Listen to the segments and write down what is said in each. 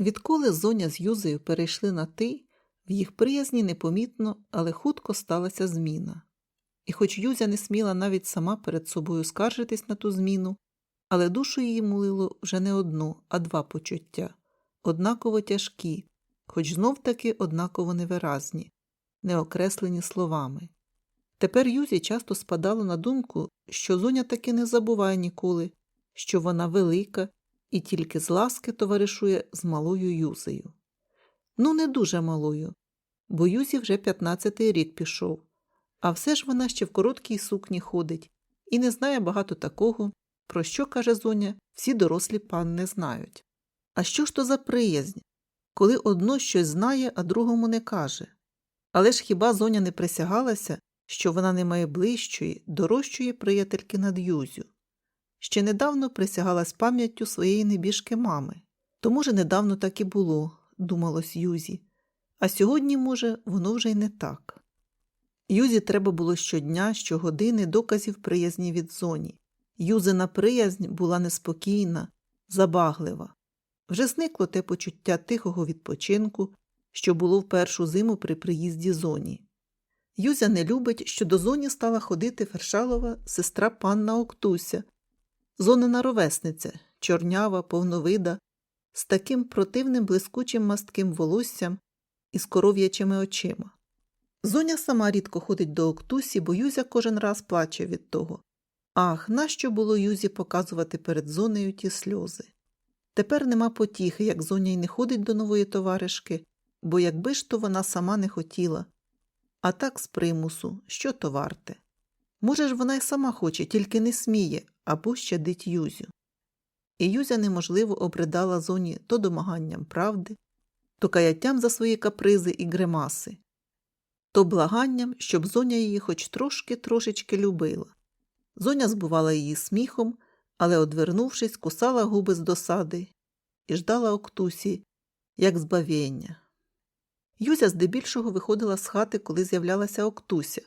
Відколи Зоня з Юзею перейшли на ти, в їх приязні непомітно, але хутко сталася зміна. І хоч Юзя не сміла навіть сама перед собою скаржитись на ту зміну, але душу її мулило вже не одно, а два почуття однаково тяжкі, хоч знов таки однаково невиразні, не окреслені словами. Тепер Юзі часто спадало на думку, що Зоня таки не забуває ніколи, що вона велика і тільки з ласки товаришує з малою Юзею. Ну, не дуже малою, бо Юзі вже 15-й рік пішов, а все ж вона ще в короткій сукні ходить і не знає багато такого, про що, каже Зоня, всі дорослі панни знають. А що ж то за приязнь, коли одно щось знає, а другому не каже? Але ж хіба Зоня не присягалася, що вона не має ближчої, дорожчої приятельки над Юзю? Ще недавно присягалась пам'яттю своєї небіжки мами. То, може, недавно так і було, думалось Юзі. А сьогодні, може, воно вже й не так. Юзі треба було щодня, щогодини доказів приязні від зоні. Юзина приязнь була неспокійна, забаглива. Вже зникло те почуття тихого відпочинку, що було в першу зиму при приїзді зоні. Юзя не любить, що до зоні стала ходити Фершалова сестра панна Октуся, зонина ровесниця, чорнява, повновида, з таким противним блискучим мастким волоссям і з коров'ячими очима. Зоня сама рідко ходить до Октусі, бо Юзя кожен раз плаче від того. Ах, нащо було Юзі показувати перед зонею ті сльози? Тепер нема потіхи, як зоня й не ходить до нової товаришки, бо якби ж то вона сама не хотіла. А так з примусу, що то варте? Може ж, вона й сама хоче, тільки не сміє або щадить Юзю. І Юзя неможливо обридала зоні то домаганням правди, то каяттям за свої капризи і гримаси, то благанням, щоб зоня її хоч трошки трошечки любила. Зоня збувала її сміхом, але, одвернувшись, кусала губи з досади і ждала Октусі, як збавєння. Юзя здебільшого виходила з хати, коли з'являлася Октуся,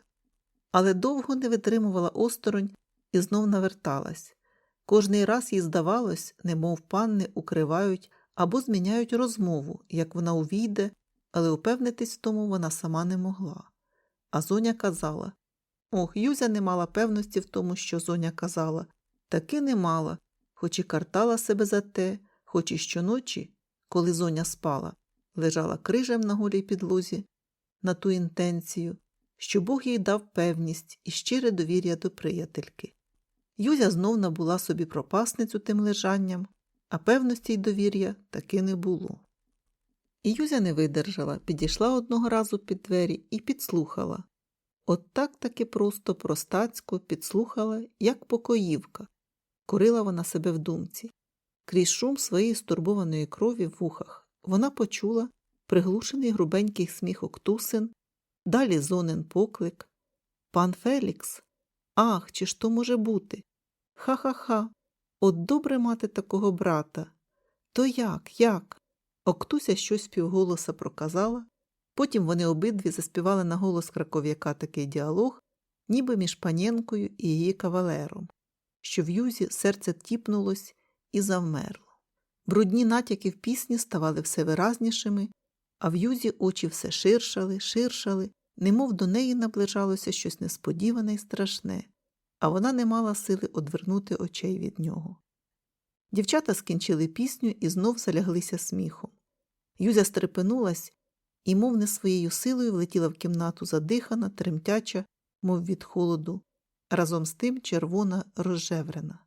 але довго не витримувала осторонь і знов наверталась. Кожний раз їй здавалось, немов панни укривають або зміняють розмову, як вона увійде, але упевнитись в тому вона сама не могла. А зоня казала Ох, Юзя не мала певності в тому, що зоня казала, таки не мала, хоч і картала себе за те, хоч і щоночі, коли зоня спала, лежала крижем на голій підлозі на ту інтенцію, що Бог їй дав певність і щире довір'я до приятельки. Юзя знов набула собі пропасницю тим лежанням, а певності й довір'я таки не було. І Юзя не видержала, підійшла одного разу під двері і підслухала. От так таки просто простацько підслухала, як покоївка. Курила вона себе в думці. Крізь шум своєї стурбованої крові в вухах вона почула приглушений грубенький сміх Октусин, далі зонен поклик. Пан Фелікс. Ах, чи ж то може бути? Ха-ха-ха. От добре мати такого брата. То як, як? Октуся щось півголоса проказала, потім вони обидві заспівали на голос краков'яка такий діалог, ніби між панєнкою і її кавалером, що в юзі серце тіпнулось і завмерло. Брудні натяки в пісні ставали все виразнішими, а в юзі очі все ширшали, ширшали, немов до неї наближалося щось несподіване і страшне, а вона не мала сили одвернути очей від нього. Дівчата скінчили пісню і знов заляглися сміхом. Юзя стрепенулась і, мов не своєю силою, влетіла в кімнату задихана, тремтяча, мов від холоду, разом з тим червона розжеврена.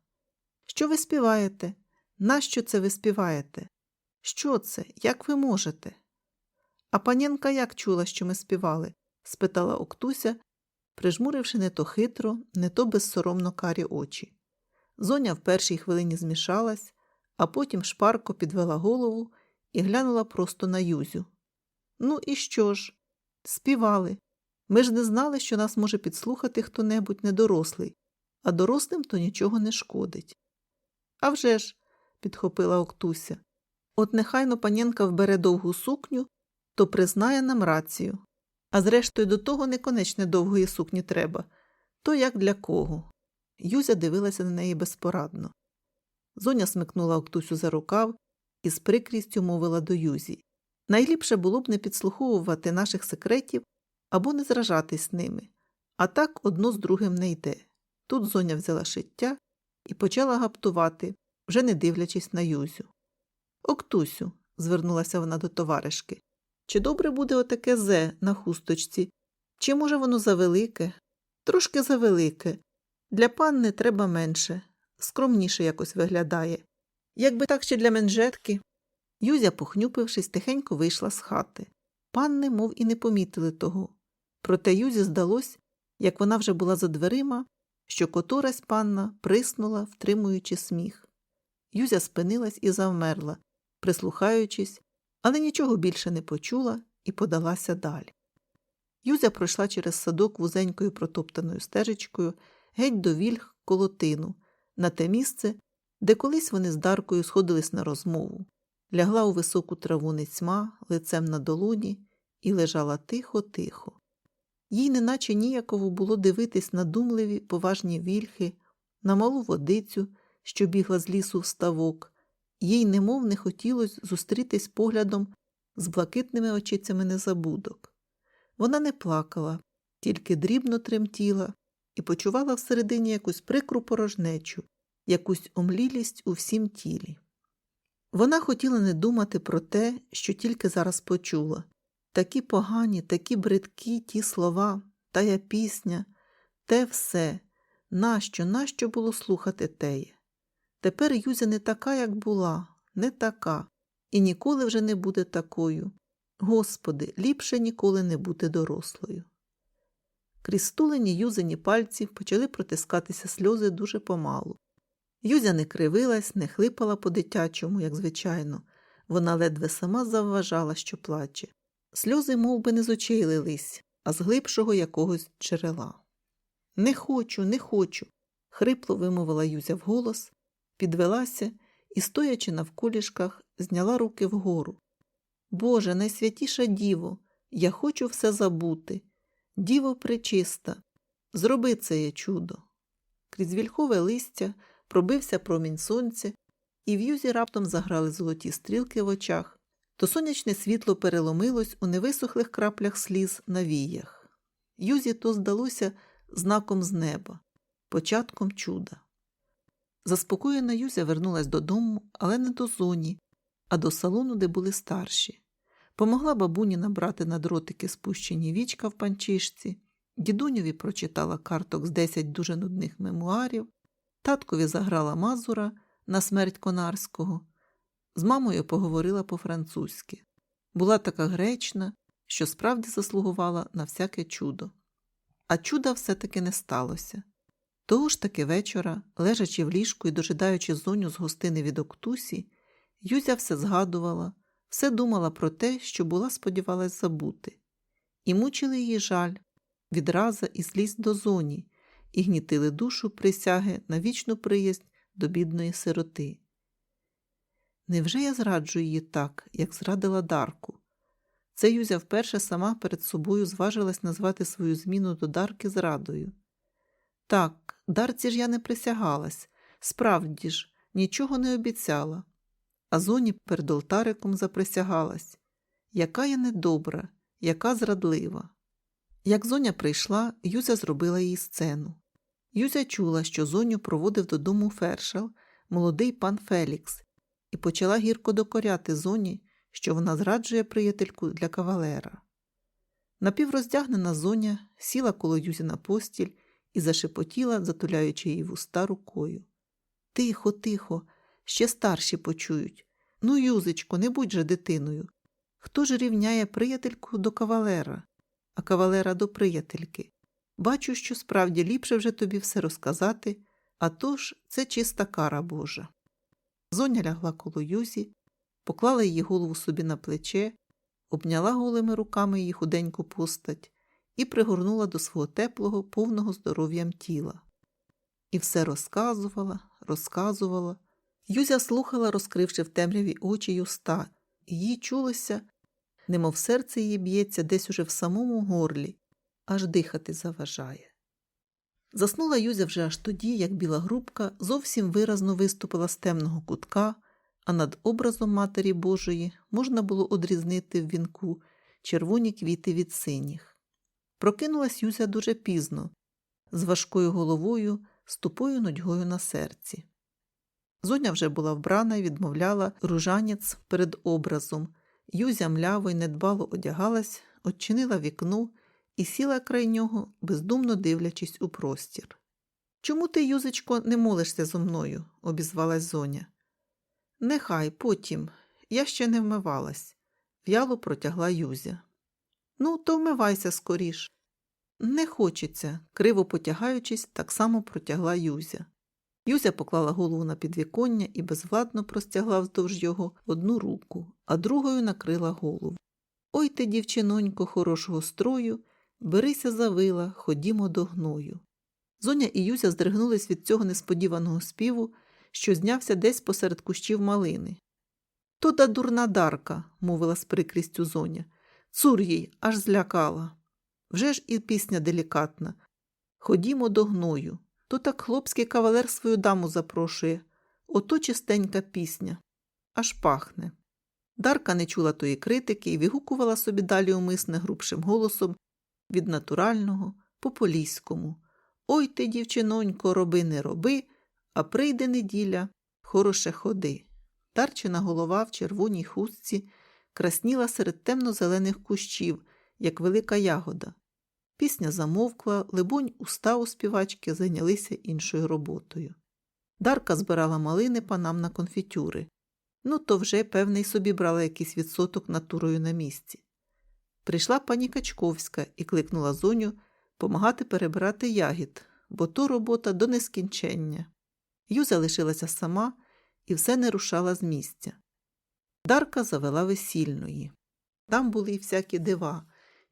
Що ви співаєте? Нащо це ви співаєте? Що це? Як ви можете? А панянка як чула, що ми співали? Спитала Октуся, прижмуривши не то хитро, не то безсоромно карі очі. Зоня в першій хвилині змішалась, а потім шпарко підвела голову і глянула просто на Юзю. Ну і що ж? Співали. Ми ж не знали, що нас може підслухати хто небудь недорослий, а дорослим то нічого не шкодить. «А вже ж», – підхопила Октуся, от нехайно панєнка вбере довгу сукню, то признає нам рацію. А зрештою, до того неконечне довгої сукні треба. То як для кого? Юзя дивилася на неї безпорадно. Зоня смикнула Октусю за рукав і з прикрістю мовила до Юзі. Найліпше було б не підслуховувати наших секретів або не зражатись ними, а так одно з другим не йде. Тут зоня взяла шиття і почала гаптувати, вже не дивлячись на Юзю. Октусю, звернулася вона до товаришки, чи добре буде отаке зе на хусточці, чи може воно завелике? Трошки завелике. Для панни треба менше, скромніше якось виглядає. Якби так ще для менжетки. Юзя, похнюпившись, тихенько вийшла з хати. Панни, мов і не помітили того. Проте Юзі здалось, як вона вже була за дверима, що которась панна приснула, втримуючи сміх. Юзя спинилась і завмерла, прислухаючись, але нічого більше не почула і подалася далі. Юзя пройшла через садок вузенькою протоптаною стежечкою геть до вільг колотину, на те місце, де колись вони з Даркою сходились на розмову, лягла у високу траву нецьма, лицем на долоні, і лежала тихо-тихо. Їй неначе ніяково було дивитись на думливі, поважні вільхи, на малу водицю, що бігла з лісу в ставок, їй немов не хотілося зустрітись поглядом з блакитними очицями незабудок. Вона не плакала, тільки дрібно тремтіла і почувала всередині якусь прикру порожнечу, якусь омлілість у всім тілі. Вона хотіла не думати про те, що тільки зараз почула. Такі погані, такі бридкі ті слова, тая пісня, те все. Нащо, нащо було слухати теє? Тепер Юзя не така, як була, не така, і ніколи вже не буде такою. Господи, ліпше ніколи не бути дорослою. Крізь стулені юзені пальці почали протискатися сльози дуже помалу. Юзя не кривилась, не хлипала по-дитячому, як звичайно. Вона ледве сама завважала, що плаче. Сльози мов би, не з очей лились, а з глибшого якогось джерела. Не хочу, не хочу. хрипло вимовила Юзя вголос, підвелася і, стоячи навколішках, зняла руки вгору. Боже, найсвятіша діво, я хочу все забути. Діво пречиста, зроби це є чудо. Крізь вільхове листя пробився промінь сонця, і в юзі раптом заграли золоті стрілки в очах, то сонячне світло переломилось у невисохлих краплях сліз на віях. Юзі то здалося знаком з неба, початком чуда. Заспокоєна Юзя вернулась додому, але не до зоні, а до салону, де були старші. Помогла бабуні набрати на дротики спущені вічка в панчишці, дідуньові прочитала карток з десять дуже нудних мемуарів, таткові заграла мазура на смерть Конарського, з мамою поговорила по-французьки. Була така гречна, що справді заслугувала на всяке чудо. А чуда все-таки не сталося. Того ж таки вечора, лежачи в ліжку і дожидаючи зоню з гостини від Октусі, Юзя все згадувала, все думала про те, що була сподівалась забути, і мучили її жаль, відраза і злість до зоні, і гнітили душу присяги на вічну приязнь до бідної сироти. Невже я зраджу її так, як зрадила Дарку? Це Юзя вперше сама перед собою зважилась назвати свою зміну до Дарки зрадою. Так, Дарці ж я не присягалась, справді ж, нічого не обіцяла. А зоні перед олтариком заприсягалась. Яка я недобра, яка зрадлива. Як зоня прийшла, Юзя зробила їй сцену. Юзя чула, що зоню проводив додому фершал, молодий пан Фелікс, і почала гірко докоряти зоні, що вона зраджує приятельку для кавалера. Напівроздягнена зоня сіла коло Юзі на постіль і зашепотіла, затуляючи її вуста рукою. Тихо, тихо, ще старші почують. Ну, Юзечко, не будь же дитиною. Хто ж рівняє приятельку до кавалера, а кавалера до приятельки? Бачу, що справді ліпше вже тобі все розказати, а тож це чиста кара Божа. Зоня лягла коло Юзі, поклала її голову собі на плече, обняла голими руками її худеньку постать і пригорнула до свого теплого, повного здоров'ям тіла. І все розказувала, розказувала. Юзя слухала, розкривши в темряві очі й уста, їй чулося, немов серце її б'ється десь уже в самому горлі, аж дихати заважає. Заснула Юзя вже аж тоді, як біла грубка зовсім виразно виступила з темного кутка, а над образом Матері Божої можна було одрізнити в вінку червоні квіти від синіх. Прокинулась Юся дуже пізно, з важкою головою, з тупою нудьгою на серці. Зоня вже була вбрана і відмовляла ружанець перед образом. Юзя мляво й недбало одягалась, odчинила вікно і сіла край нього, бездумно дивлячись у простір. Чому ти, Юзечко, не молишся зо мною? обізвалась зоня. Нехай потім. Я ще не вмивалась, в'яло протягла Юзя. Ну, то вмивайся скоріш. Не хочеться, криво потягаючись, так само протягла Юзя. Юзя поклала голову на підвіконня і безвладно простягла вздовж його одну руку, а другою накрила голову. Ой ти, дівчинонько, хорошого строю, берися за вила, ходімо до гною. Зоня і Юзя здригнулись від цього несподіваного співу, що знявся десь посеред кущів малини. То да дурна дарка, мовила з прикрістю зоня. Цур їй аж злякала. Вже ж і пісня делікатна. Ходімо до гною. То так хлопський кавалер свою даму запрошує. Ото чистенька пісня. Аж пахне. Дарка не чула тої критики і вигукувала собі далі умисне грубшим голосом від натурального по поліському. Ой ти, дівчинонько, роби не роби, а прийде неділя, хороше ходи. Дарчина голова в червоній хустці красніла серед темно-зелених кущів, як велика ягода. Пісня замовкла, либонь, уста у співачки зайнялися іншою роботою. Дарка збирала малини панам на конфітюри. Ну, то вже, певний, собі брала якийсь відсоток натурою на місці. Прийшла пані Качковська і кликнула зоню помагати перебирати ягід, бо то робота до нескінчення. Юза лишилася сама і все не рушала з місця. Дарка завела весільної. Там були й всякі дива,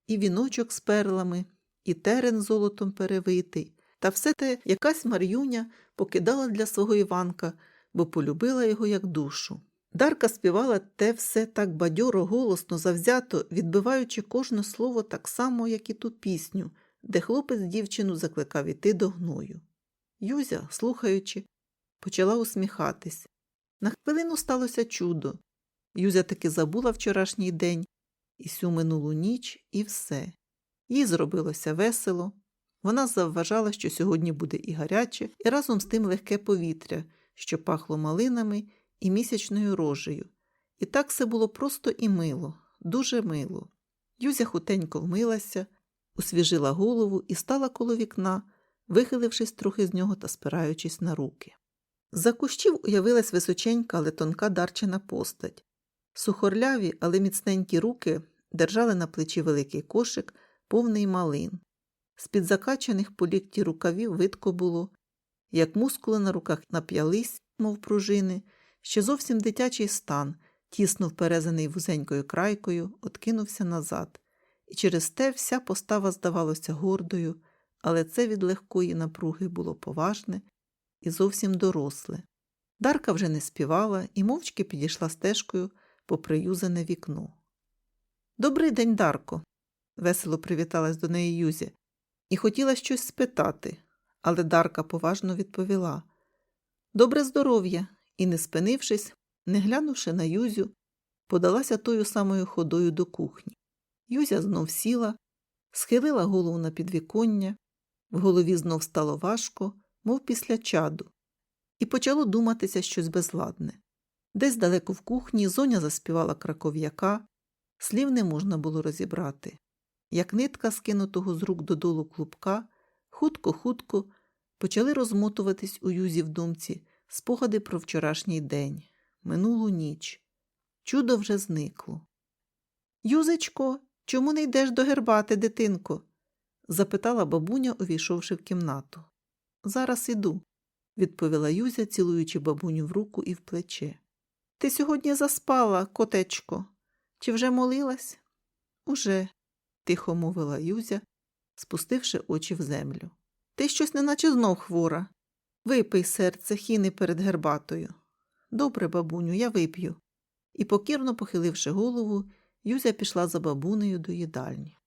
і віночок з перлами, і терен золотом перевитий, та все те якась Мар'юня покидала для свого Іванка, бо полюбила його як душу. Дарка співала те все так бадьоро, голосно, завзято, відбиваючи кожне слово так само, як і ту пісню, де хлопець дівчину закликав іти до гною. Юзя, слухаючи, почала усміхатись. На хвилину сталося чудо. Юзя таки забула вчорашній день, і сю минулу ніч, і все. Їй зробилося весело. Вона завважала, що сьогодні буде і гаряче, і разом з тим легке повітря, що пахло малинами і місячною рожею. І так все було просто і мило, дуже мило. Юзя хутенько вмилася, освіжила голову і стала коло вікна, вихилившись трохи з нього та спираючись на руки. За кущів уявилась височенька, але тонка дарчина постать. Сухорляві, але міцненькі руки держали на плечі великий кошик, повний малин. З-під закачаних по лікті рукавів видко було, як мускули на руках нап'ялись, мов пружини, ще зовсім дитячий стан, тісно вперезаний вузенькою крайкою, откинувся назад, і через те вся постава здавалася гордою, але це від легкої напруги було поважне і зовсім доросле. Дарка вже не співала і мовчки підійшла стежкою по приюзане вікно. Добрий день, Дарко, весело привіталась до неї Юзя, і хотіла щось спитати, але Дарка поважно відповіла Добре здоров'я, і, не спинившись, не глянувши на Юзю, подалася тою самою ходою до кухні. Юзя знов сіла, схилила голову на підвіконня, в голові знов стало важко, мов після чаду, і почало думатися щось безладне. Десь далеко в кухні зоня заспівала краков'яка, слів не можна було розібрати. Як нитка скинутого з рук додолу клубка, хутко-хутко почали розмотуватись у юзі в думці спогади про вчорашній день, минулу ніч. Чудо вже зникло. Юзечко, чому не йдеш до гербати, дитинко? запитала бабуня, увійшовши в кімнату. Зараз іду, відповіла Юзя, цілуючи бабуню в руку і в плече. Ти сьогодні заспала, котечко. Чи вже молилась? Уже, тихо мовила Юзя, спустивши очі в землю. Ти щось неначе знов хвора. Випий серце хіни перед гербатою. Добре, бабуню, я вип'ю. І покірно похиливши голову, Юзя пішла за бабунею до їдальні.